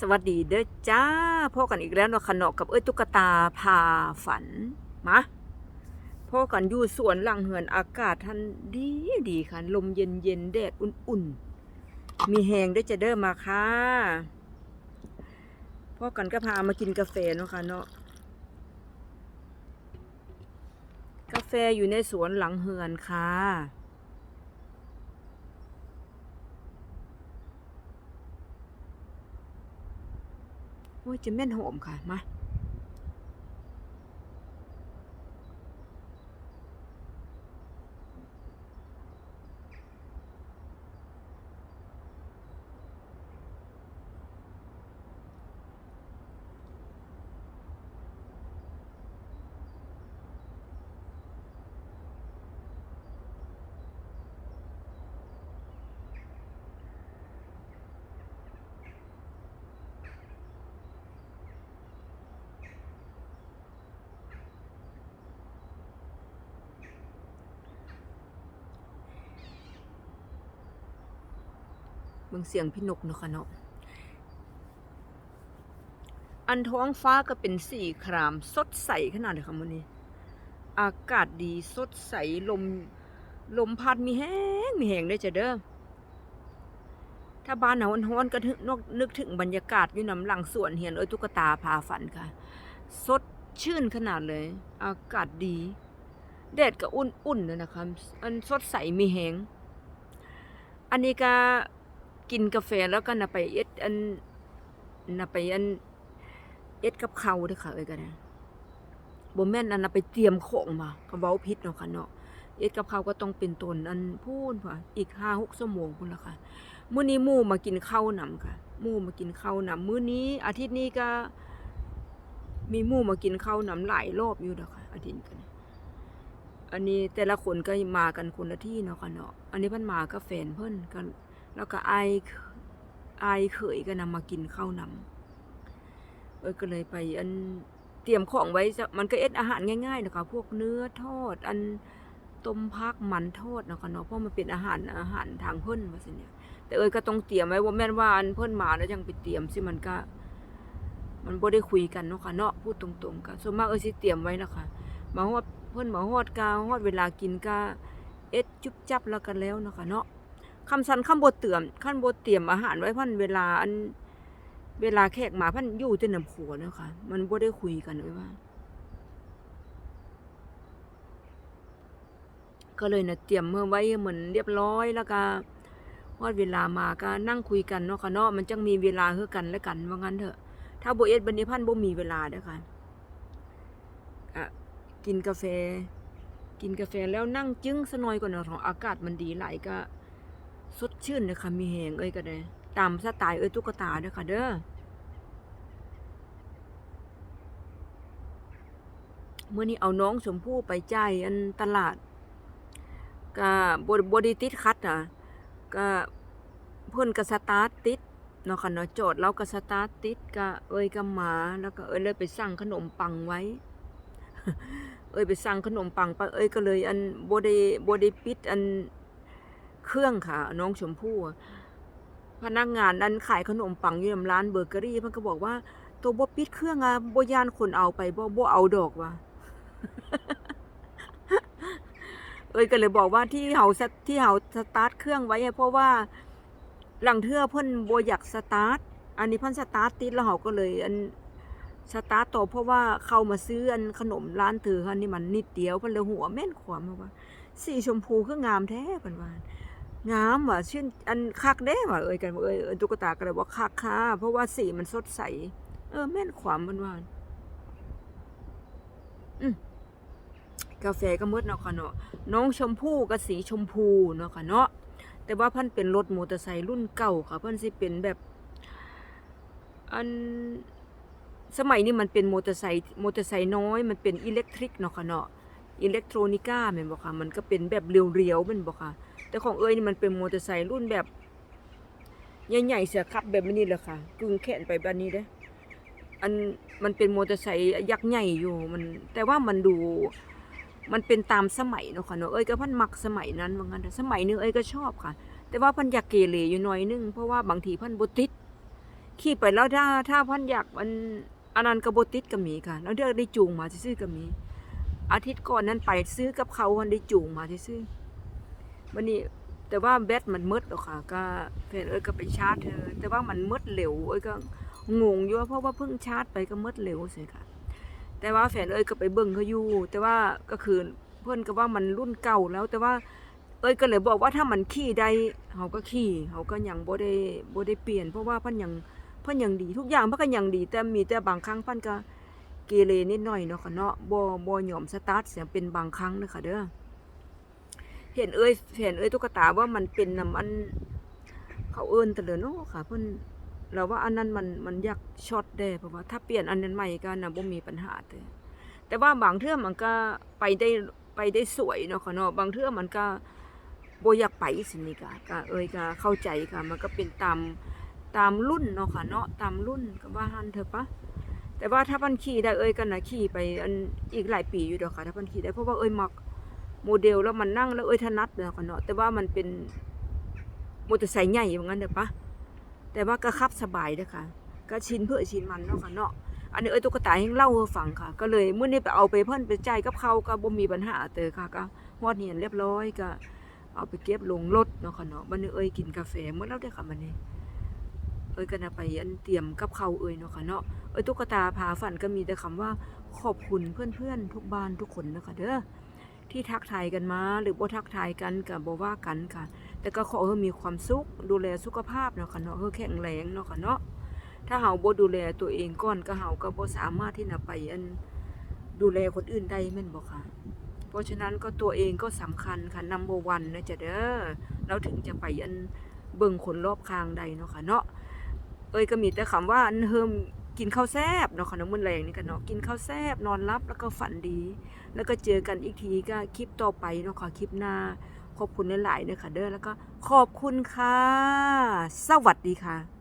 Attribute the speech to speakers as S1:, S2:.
S1: สวัสดีเด้อจ้าพ่อกันอีกแล้วเนาะขนาะกับเอ้ยตุ๊กตาพาฝันมาพ่อกันอยู่สวนหลังเหือนอากาศท่านดีดีค่ะลมเย็นเย็นแดดอุ่นๆ มีแหงได้อจะเด้อมาค่ะพ่อกันก็พามากินกาแฟเนาะค่ะเนาะกาแฟอยู่ในสวนหลังเหือนค่ะ โอ้ยจะแม่นหอมค่ะ มา บิ่งเสียงพี่นกเนาะค่ะเนาะอันท้องฟ้าก็เป็นสีคราม สดใสขนาดเลยค่ะมื้อนี้ อากาศดีสดใสลมลมพัดมีแห้งมีแห้งได้จ้ะเด้อถ้าบ้านหนาวร้อนก็ถึงนกนึกถึงบรรยากาศอยู่นำหลังสวนเหียนเอ้ยตุ๊กตาพาฝันค่ะ สดชื่นขนาดเลย อากาศดีแดดก็อุ่นๆเลยนะคะ อันสดใสมีแหง อันนี้ก็ กินกาแฟแล้วก็นะไปเอ็ดอันนะไปอันเอ็ดกับเขาเด้อค่ะเอ้ยก็นนะบ่แม่นอันนะไปเตรียมของมาก็เว้าผิดเนาะค่ะเนาะเอ็ดกับเขาก็ต้องเป็นตนอันพูนค่ะอีก5-6ชั่วโมงพุ่นละค่ะมื้อนี้หมู่มากินข้าวนำค่ะหมู่มากินข้าวนำมื้อนี้อาทิตย์นี้ก็ มีหมู่มากินข้าวนำหลายรอบอยู่เด้อค่ะอาทิตย์กันอันนี้แต่ละคนก็มากันคนละที่เนาะค่ะเนาะอันนี้เพิ่นมาก็แฟนเพิ่นก็ แล้วก็ไอายอเขยก็นำมากินข้าวนำเอ้ยก็เลยไปอันเตรียมของไว้จะมันก็เอ็ดอาหารง่ายๆนะคะพวกเนื้อทอด อันต้มพักมันทอดนะคะเนาะเพราะมันเป็นอาหารอาหารทางเพิ่นว่าซั่นเนี่ยแต่เอ้ยก็ต้องเตรียมไว้ว่าแม่นว่าอันเพิ่นมาแล้วยังไปเตรียมสิมันก็ มันบ่ได้คุยกันเนาะค่ะเนาะพูดตรงๆก็ส่วนมากเอ้ยสิเตรียมไว้นะคะมาฮอดเพิ่นมาฮอดกาฮอดเวลากินก็เอ็ดจุบจับแล้วกันแล้วเนาะค่ะเนาะ คำสันคำบ่เตรียมคันบเตรียมอาหารไว้พันเวลาอันเวลาแขกมาพันอยู่แต่น้ำครัวเนาะค่ะมันบ่ได้คุยกันเลยว่า ก็เลยนะเตรียมเมื่อไว้เหมือนเรียบร้อยแล้วก็ฮอดเวลามาก็นั่งคุยกันเนาะค่ะเนาะมันจังมีเวลาคือกันและกันว่างั้นเถอะ ถ้าบ่เอ็ดบัดนี้พันบ่มีเวลาเด้อค่ะอะกินกาแฟ กินกาแฟแล้วนั่งจึ้งสนอยก่อนเนาะองอากาศมันดีหลายก็ สดชื่นเลยค่ะ มีแหงเอ้ยก็ได้ตามสไตล์เอ้ยตุ๊กตาเด้อค่ะ เด้อเมื่อนี้เอาน้องชมพู่ไปจ่ายอันตลาดก็บบดีติดคัดอะก็เพิ่นก็สตาร์ทติดเนาะค่ะเนาะโจอดแล้วก็สตาร์ทติดก็เอ้ยก็หมาแล้วก็เอ้ยเลยไปสั่งขนมปังไว้ เอ้ยไปสั่งขนมปังไปเอ้ยก็เลยอันบด้บ่ได้ปิดอัน เครื่องค่ะ น้องชมพู่พนักงานนั้นขายขนมปังอยู่ในร้านเบเกอรี่เพิ่นก็บอกว่า ตัวบ่ปิดเครื่องอะบ่ยานคนเอาไปบ่บ่เอาดอกว่ะเอ้ยก็เลยบอกว่าที่เฮาที่เฮาสตาร์ทเครื่องไว้เพราะว่าหลังเทื่อเพิ่นบ่อยากสตาร์ทอันนี้เพิ่นสตาร์ทติดแล้วเฮาก็เลยอันสตาร์ทต่อเพราะว่าเข้ามาซื้ออันขนมร้านเธออันนี้มันนิดเดียวเพิ่นเลยหัวแม่นขวามาว่าสีชมพูคืองามแท้เพิ่นว่า งามว่ะชื่นอันคักเด้ว่ะเอ้ยกันเอ้ยเอ้ยตุ๊กตาก็เลยบอกคักค่ะเพราะว่าสีมันสดใส เออแม่นขวามเพิ่นว่าอืมกาแฟก็มืดเนาะค่ะเนาะน้องชมพู่ก็สีชมพูเนาะค่ะเนาะแต่ว่าพันเป็นรถมอเตอร์ไซค์รุ่นเก่าค่ะพิ่นสิเป็นแบบ อันสมัยนี้มันเป็นมอเตอร์ไซค์มอเตอร์ไซค์น้อย มันเป็นอิเล็กทริกเนาะค่ะเนาะอิเล็กทรอนิก้าแม่นบ่ค่ะ มันก็เป็นแบบเรียวๆแม่นบ่ค่ะ แต่ของเอ้ยนี่มันเป็นมอเตอร์ไซค์รุ่นแบบใหญ่ๆเสียขับแบบนี้เลยค่ะกึ่งแขนไปแบบนี้เด้อันมันเป็นมอเตอร์ไซค์ยักษ์ใหญ่อยู่มัน แต่ว่ามันดูมันเป็นตามสมัยเนาะค่ะเนาะเอ้ยก็พันมักสมัยนั้นว่างั้นสมัยนึงเอ้ยก็ชอบค่ะ แต่ว่าพันอยากเกเรอยู่หน่อยนึงเพราะว่าบางทีพันบติดขี่ไปแล้วถ้าถ้าพันอยากมันอันนั้นก็บ่ติดก็มีค่ะ แล้วเดี๋ยวได้จูงมาซื่อๆก็มี อาทิตย์ก่อนนั้นไปซื้อกับเขาวันได้จูงมาซื่อ วันนี้แต่ว่าแบตมันมืดแล้วค่ะ ก็แฟนเอ้ยก็ไปชาร์จเธอ แต่ว่ามันมืดเร็วเอ้ยก็งงอยู่เพราะว่าเพิ่งชาร์จไปก็มืดเร็วสิค่ะ แต่ว่าแฟนเอ้ยก็ไปเบิ่งเขาอยู่ แต่ว่าก็คือเพื่อนก็ว่ามันรุ่นเก่าแล้ว แต่ว่า เอ้ยก็เลยบอกว่าถ้ามันขี่ได้เขาก็ขี่เขาก็ยังบ่ได้บ่ได้เปลี่ยน เพราะว่าเพิ่นยังเพิ่นยังดีทุกอย่างเพิ่นก็ยังดี แต่มีแต่บางครั้งเพิ่นก็เกเรนิดหน่อยเนาะค่ะเนาะบ่บ่ยอมสตาร์ทเสียเป็นบางครั้งเด้อค่ะเด้อ เห็นเอ้ยเห็นเอ้ยตุ๊กตาว่ามันเป็นน้ำมัน เขาเอิ้นแต่เลยเนาะค่ะ เพิ่อนเราว่าอันนั้นมันมันอยากช็อตได้เพราะว่า ถ้าเปลี่ยนอันนั้นใหม่ก็น่ะบ่มีปัญหาแต่แต่ว่าบางเทื่อมันก็ไปได้ไปได้สวยเนาะค่ะเนาะบางเทื่อมันก็บ่อยากไปสินี่ก็ก็เอ้ยก็เข้าใจค่ะมันก็เป็นตามตามรุ่นเนาะค่ะเนาะตามรุ่นก็ว่าหันเถอะปะแต่ว่าถ้ามันขี่ได้เอ้ยก็น่ะขี่ไปอันอีกหลายปีอยู่ดอกค่ะถ้ามันขี่ได้เพราะว่าเอ้ยมัก โมเดลแล้วมันนั่งแล้วเอ้ยถนัดเนาะค่ะเนาะแต่ว่ามันเป็นมอเตอร์ไซค์ใหญ่อย่างนั้นเด้อปะแต่ว่าก็ขับสบายเด้อค่ะก็ชินเพื่อชินมันเนาะค่ะเนาะอันนี้เอ้ยตุ๊กตาให้เล่าให้ฟังค่ะ ก็เลยเมื้อนี้ไปเอาไปเพิ่นไปจ่ายกับเขาก็บ่มีปัญหาเตอค่ะก็ฮอดเหียนเรียบร้อยก็เอาไปเก็บลงรถเนาะค่ะเนาะบัดนี้เอ้ยกินกาแฟเมื่อแล้วได้ค่ะบัดนี้เอ้ยก็นะไปอันเตรียมกับข้าเอ้ยเนาะค่ะเนาะเอ้ยตุ๊กตาพาฝันก็มีแต่คำว่าขอบคุณเพื่อนๆทุกบ้านทุกคนนะคะเด้อ ที่ทักทายกันมา หรือบ่ทักทายกันก็บ่ว่ากันค่ะ แต่ก็ขอให้มีความสุขดูแลสุขภาพเนาะค่ะเนาะให้แข็งแรงเนาะค่ะเนาะถ้าเฮาบ่ดูแลตัวเองก่อนก็เฮาก็บ่สามารถที่จะไปอันดูแลคนอื่นได้แม่นบ่ค่ะ เพราะฉะนั้นก็ตัวเองก็สำคัญค่ะ number one นะจ๊ะเด้อเราถึงจะไปอันเบิ่งคนรอบข้างใดเนาะค่ะเนาะเอ้ยก็มีแต่คำว่าอันเฮิม กินข้าวแซ่บเนาะค่ะน้ำมันแรงนี่กันเนาะกินข้าวแซ่บนอนรับแล้วก็ฝันดี แล้วก็เจอกันอีกทีก็คลิปต่อไปเนาะขอคลิปหน้า ขอบคุณหลายๆเด้อค่ะเด้อแล้วก็ขอบคุณค่ะ สวัสดีค่ะ